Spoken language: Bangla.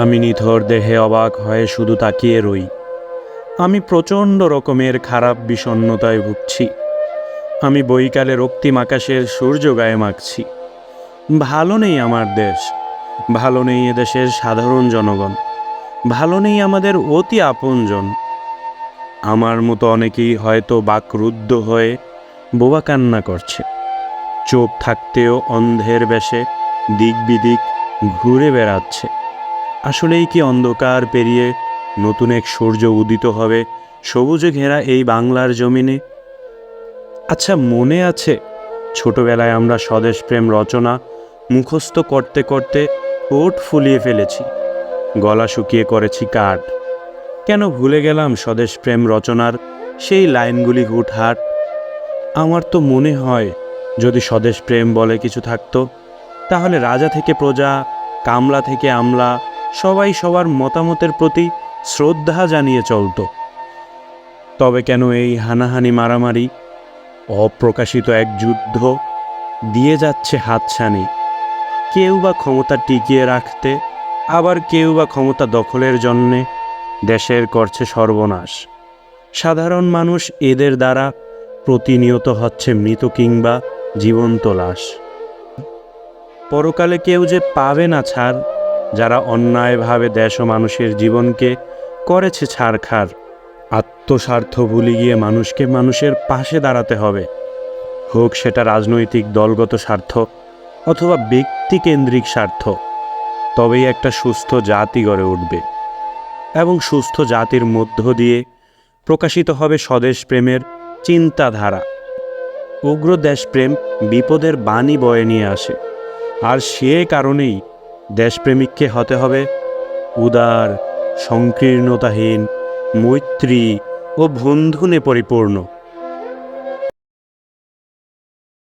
আমি নিথর দেহে অবাক হয়ে শুধু তাকিয়ে রই। আমি প্রচণ্ড রকমের খারাপ বিষণ্ণতায় ভুগছি। আমি বইকালে রক্তিম আকাশের সূর্য গায়ে মাখছি। ভালো নেই আমার দেশ। ভালো নেই এদেশের সাধারণ জনগণ। ভালো নেই আমাদের অতি আপনজন। আমার মতো অনেকেই হয়তো বাকরুদ্ধ হয়ে বোবা কান্না করছে। চোখ থাকতেও অন্ধের বেশে দিক বিদিক ঘুরে বেড়াচ্ছে। আসলেই কি অন্ধকার পেরিয়ে নতুন এক সূর্য উদিত হবে? সবুজে ঘেরা এই বাংলার জমিনে? আচ্ছা মনে আছে, ছোটবেলায় আমরা স্বদেশ প্রেম রচনা মুখস্থ করতে করতে ঠোঁট ফুলিয়ে ফেলেছি। গলা শুকিয়ে করেছি কাঠ। কেন ভুলে গেলাম স্বদেশ প্রেম রচনার সেই লাইনগুলি হুটহাট? আমার তো মনে হয়, যদি স্বদেশ প্রেম বলে কিছু থাকতো, তাহলে রাজা থেকে প্রজা, কামলা থেকে আমলা সবাই সবার মতামতের প্রতি শ্রদ্ধা জানিয়ে চলতো। তবে কেন এই হানাহানি মারামারি, অপ্রকাশিত এক যুদ্ধ দিয়ে যাচ্ছে হাতছানি? কেউ বা ক্ষমতা টিকিয়ে রাখতে, আবার কেউ বা ক্ষমতা দখলের জন্যে দেশের করছে সর্বনাশ। সাধারণ মানুষ এদের দ্বারা প্রতিনিয়ত হচ্ছে মৃত কিংবা জীবন্ত লাশ। পরকালে কেউ যে পাবে না ছাড় যারা অন্যায়ভাবে দেশ ও মানুষের জীবনকে করেছে ছাড়খার, আত্মস্বার্থ ভুলে গিয়ে মানুষকে মানুষের পাশে দাঁড়াতে হবে। হোক সেটা রাজনৈতিক দলগত স্বার্থ অথবা ব্যক্তিকেন্দ্রিক স্বার্থ, তবেই একটা সুস্থ জাতি গড়ে উঠবে এবং সুস্থ জাতির মধ্য দিয়ে প্রকাশিত হবে স্বদেশ প্রেমের চিন্তাধারা। উগ্র দেশপ্রেম বিপদের বাণী বয়ে নিয়ে আসে। আর সে কারণেই দেশপ্রেমিককে হতে হবে উদার সংকীর্ণতাহীন মৈত্রী ও বন্ধুনে পরিপূর্ণ।